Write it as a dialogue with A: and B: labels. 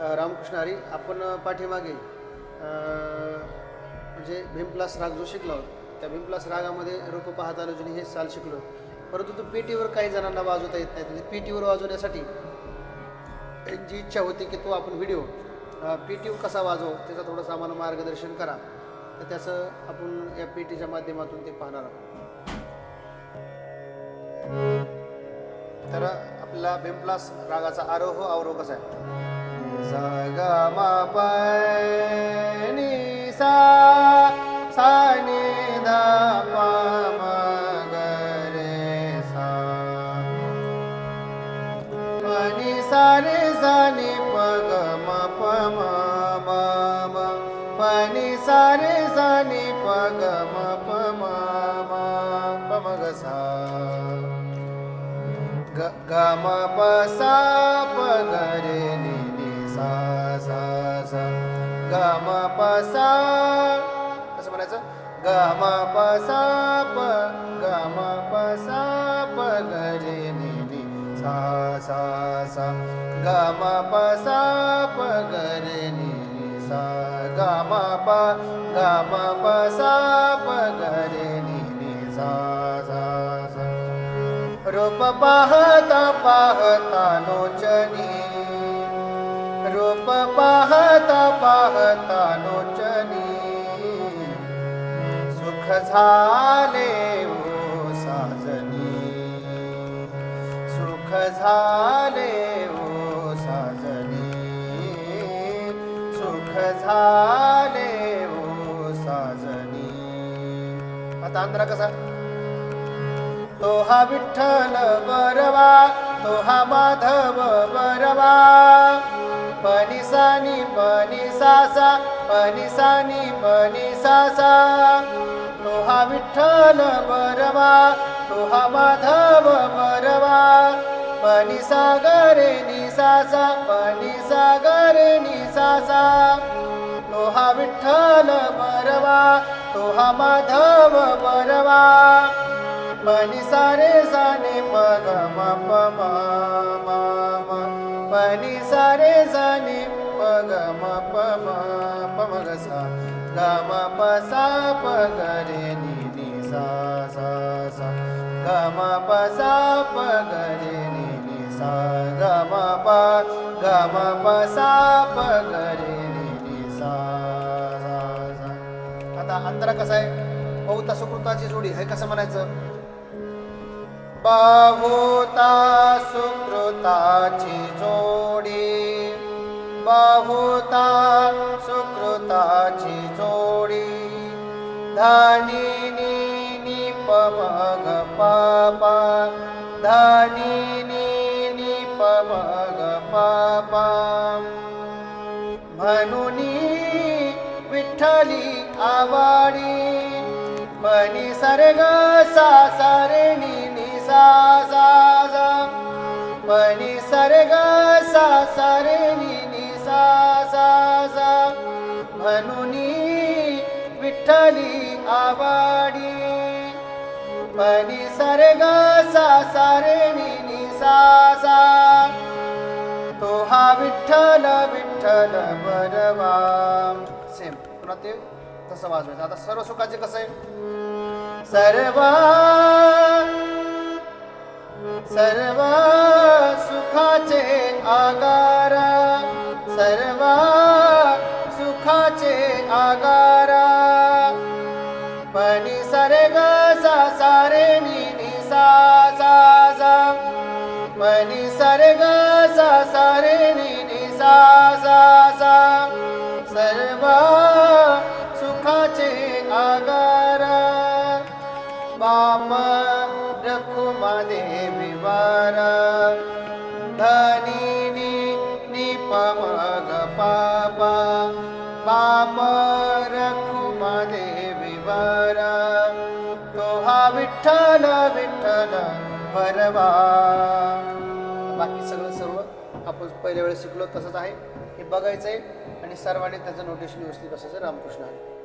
A: रामकृष्ण हरी आपण पाठीमागे म्हणजे भीमप्लास राग जो शिकलो आहोत त्या भीमप्लास रागामध्ये रूप पाहता रजनी हे साल शिकलो. परंतु तो पेटीवर काही जणांना वाजवता येत नाही. म्हणजे पेटीवर वाजवण्यासाठी एक जी इच्छा होती की तो आपण व्हिडिओ पेटीवर कसा वाजव त्याचा थोडंसं आम्हाला मार्गदर्शन करा. तर त्याचं आपण या पेटीच्या माध्यमातून ते पाहणार आहोत. तर आपला भीमप्लास रागाचा आरोह अवरोह कसा आहे. सा गा मा पा नी सा सा नी दा पा मा ग रे सा प नी सा रे सा नी प ग म प म म म प नी सा रे सा नी प ग म प म म प म ग सा ग ग म प सा प ग रे नि नि सा सा ग म प सा. कसं म्हणायचं? ग म प सा प ग म प सा प ग रे नि नि सा सा सा. ग म प सा प ग रे नि नि सा. ग म प ग म प सा प ग रे नि नि सा सा सा. रूप पाहता पाहता लोचनी रूप पाहता पाहता लोचनी। सुख झाले ओ साजनी। सुख झाले ओ साजनी। सुख झाले ओ साजनी। आता अंतरा कसा? तो हा विठ्ठल बरवा तो हा माधव बरवा। सा सासा पनिसानी पनी सासा विठ्ठल बरवा तोहा माधव बरवा. पनिसागरे निसासा पनिसागरे निसासा. तोहा विठ्ठल बरवा तोहा माधव बरवा. पनिसारे साने पग म प म म म पनी साने पमा म प म प म ग सा. ग म प सा प ग रे नि नि सा सा सा. ग म प सा प ग रे नि नि सा ग म प ग म प सा प ग रे नि नि सा सा सा आता अंतरा कसा आहे? बहुता सुकृताची जोडी हे कसं म्हणायचं? बहुता सुकृताची जोडी. बाहुता सुकृताची जोडी. धनी निपमग पापा. प निपमग पापा. प म्हणून विठ्ठली आवाडी. पनी सर्ग सा सारिणी निसा सा सा सा सर्ग सा म्हणुनी विठ्ठली आवाडी. मनी सर्ग सा सा तो हा विठ्ठल विठ्ठल बरवा. सेम पुन्हा ते तसं वाजवायचं. आता सर्व सुखाचे कसं आहे? सर्व सर्व सुखाचे आगा राम रघुमने विवर। धनी नि निप पाप। रघुमने विवर। तोहा हा विठ्ठल विठ्ठल परवा बाकी सगळं सर्व आपण पहिल्या वेळेस शिकलो तसंच आहे. हे बघायचं आहे आणि सर्वांनी त्याचं नोटेशन व्यवस्थित बसायचं. रामकृष्ण आहे